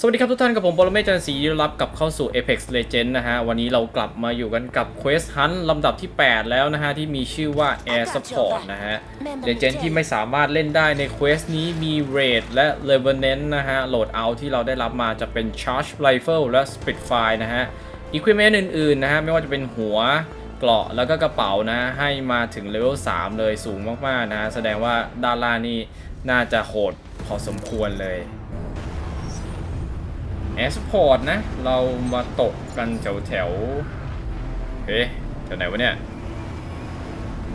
สวัสดีครับทุกท่านกับผมปรเมศจันทร์ศรีดีต้อนรับกับเข้าสู่ Apex Legend นะฮะ วันนี้เรากลับมาอยู่กันกับ Quest Hunt ลำดับที่ 8 แล้วนะฮะ ที่มีชื่อว่า Air Support นะฮะ Legend ที่ไม่สามารถเล่นได้ใน Quest นี้มี Raid และ Revenant นะฮะ โหลดเอาที่เราได้รับมาจะเป็น Charge Rifle และ Spitfire นะฮะ Equipment อื่นๆ นะฮะ ไม่ว่าจะเป็นหัวเกราะแล้วก็กระเป๋านะ ให้มาถึงเลเวล 3 เลยสูงมากๆนะฮะแสดงว่าด้านล่างนี่น่าจะโหดพอสมควรเลย แอร์สปอร์ตนะ เรามาตกกันแถวแถวๆเฮ้ยแถวไหนวะเนี่ย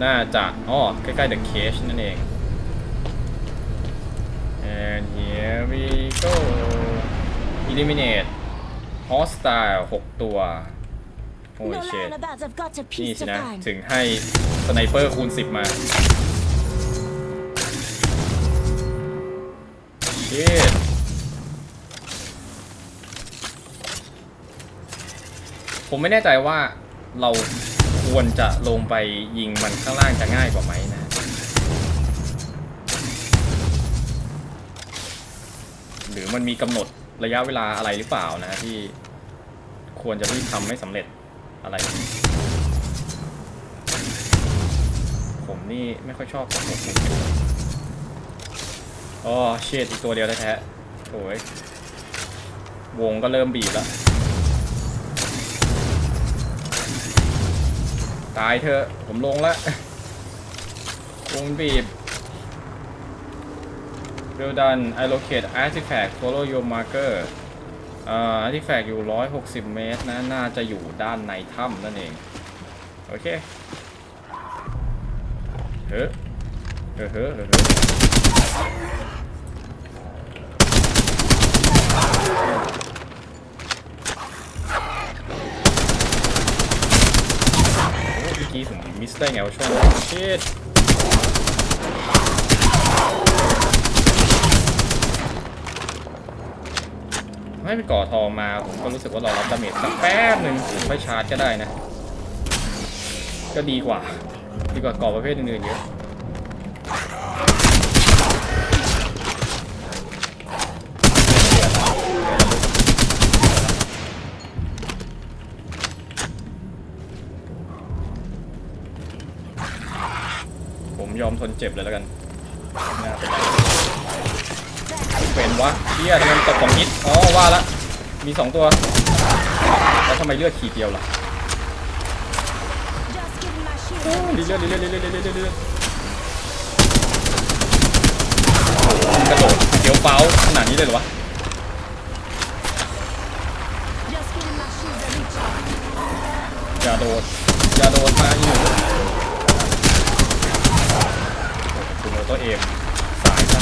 น่าจะอ๋อใกล้ๆ The Cage นั่นเอง and here we go eliminate hostile 6 ตัว โอ้ย No เชด lying about I've got a นี่ piece สิ to นะ find. ถึงให้สไนเปอร์คูณ 10 มาเชด ผมไม่แน่ใจว่าเราควรจะลงไปยิงมันข้างล่างจะง่ายกว่าไหมนะหรือมันมีกำหนดระยะเวลาอะไรหรือเปล่านะที่ควรจะรีบทำให้สำเร็จอะไร ผมนี่ไม่ค่อยชอบของผมอ๋อเชดอีกตัวเดียวแท้ๆโอ้ยวงก็เริ่มบีบแล้ว ตายเถอะ ผมลงล้วงบีบ Well done allocate artifact follow your marker อ่า artifact อยู่ 160 เมตรนะ น่าจะอยู่ด้านในถ้ำนั่นเอง โอเค เฮ้อเฮ้อเฮ้อเมื่อ กี้ผมมิสได้ไงวะช่วงชิดให้ไปก่อทองมา ผมก็รู้สึกว่าเรารับดาเมจสักแป๊บหนึ่งค่อยชาร์จก็ได้นะ ก็ดีกว่า ดีกว่าก่อประเภทอื่นๆเยอะผม ยอมทนเจ็บเลยแล้วกันน่าเป็นวะเชี่ยทำไมมันตกของฮิตอ๋อว่าละ มีสองตัว แล้วทำไมเลือดขีดเดียวล่ะดีเลือดดีเลือดดีเลือดดีเลือดดีเลือดกระโดดเดี๋ยวเป้าขนาดนี้เลยเหรอวะอย่าโดดอย่าโดดมาอีหนูคุณโอโตัว เอมสายซะ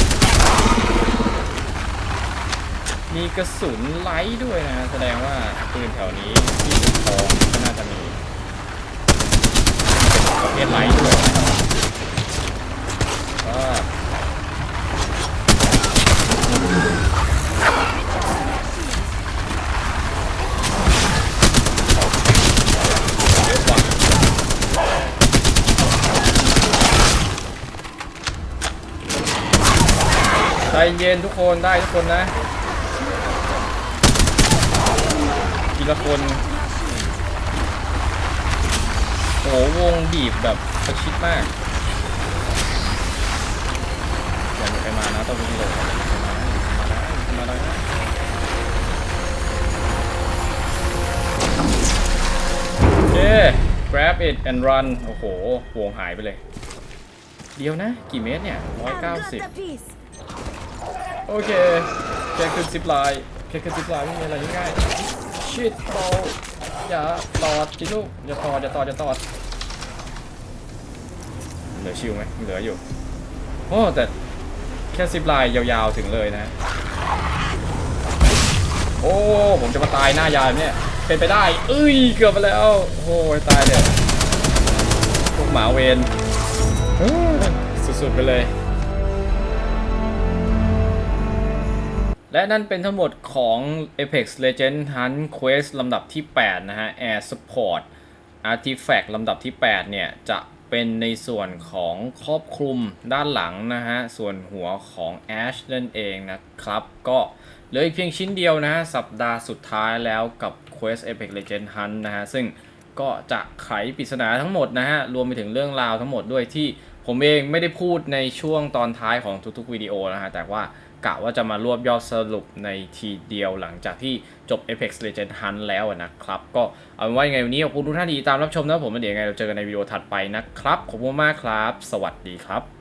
มีกระสุนไลท์ด้วยนะ แสดงว่าปืนแถวนี้ที่ทองก็น่าจะมีเป็นประเภทไลท์ด้วยนะครับก็เยอะกว่า ใจเย็นทุกคนได้ทุกคนนะทีละคนโอ้โหวงบีบแบบประชิดมากอย่ามีใครมานะต้องมีโหลดมาได้มาได้นะโอเค grab it and run โอ้โหวงหายไปเลย เดียวนะ กี่เมตรเนี่ย I've got 190 the piece. โอเคแค่ขึ้นซิปไลน์แค่ขึ้นซิปไลน์ไม่มีอะไรง่ายๆชิดเบาอย่าตอดจิลูกอย่าตอดอย่าตอดอย่าตอดเหลือชิวไหมเหลืออยู่โอ้แต่แค่ซิปไลน์ยาวๆถึงเลยนะ โอ้ผมจะมาตายหน้ายานเนี่ยเป็นไปได้เอ้ยเกือบไปแล้วโอ้ยตายเลยพวกหมาเวนเอ้ยสุดๆไปเลย และนั่นเป็นทั้งหมดของ Apex Legend Hunt Quest ลำดับที่ 8 นะฮะ Air Support Artifact ลำดับที่ 8 เนี่ย จะเป็นในส่วนของครอบคลุมด้านหลังนะฮะ ส่วนหัวของ Ash นั่นเองนะครับ ก็เหลืออีกเพียงชิ้นเดียวนะฮะ สัปดาห์สุดท้ายแล้วกับ Quest Apex Legend Hunt นะฮะ ซึ่งก็จะไขปริศนาทั้งหมดนะฮะ รวมไปถึงเรื่องราวทั้งหมดด้วยที่ผมเองไม่ได้พูดในช่วงตอนท้ายของทุกๆวิดีโอนะฮะ แต่ว่า กะว่าจะมารวบยอดสรุปในทีเดียวหลังจากที่จบ Apex Legends Hunt แล้วนะครับ ก็เอาเป็นว่ายังไงวันนี้ขอบคุณทุกท่านที่ติดตามรับชมนะผมเดี๋ยวยังไงเราเจอกันในวิดีโอถัดไปนะครับ ขอบคุณมากครับ สวัสดีครับ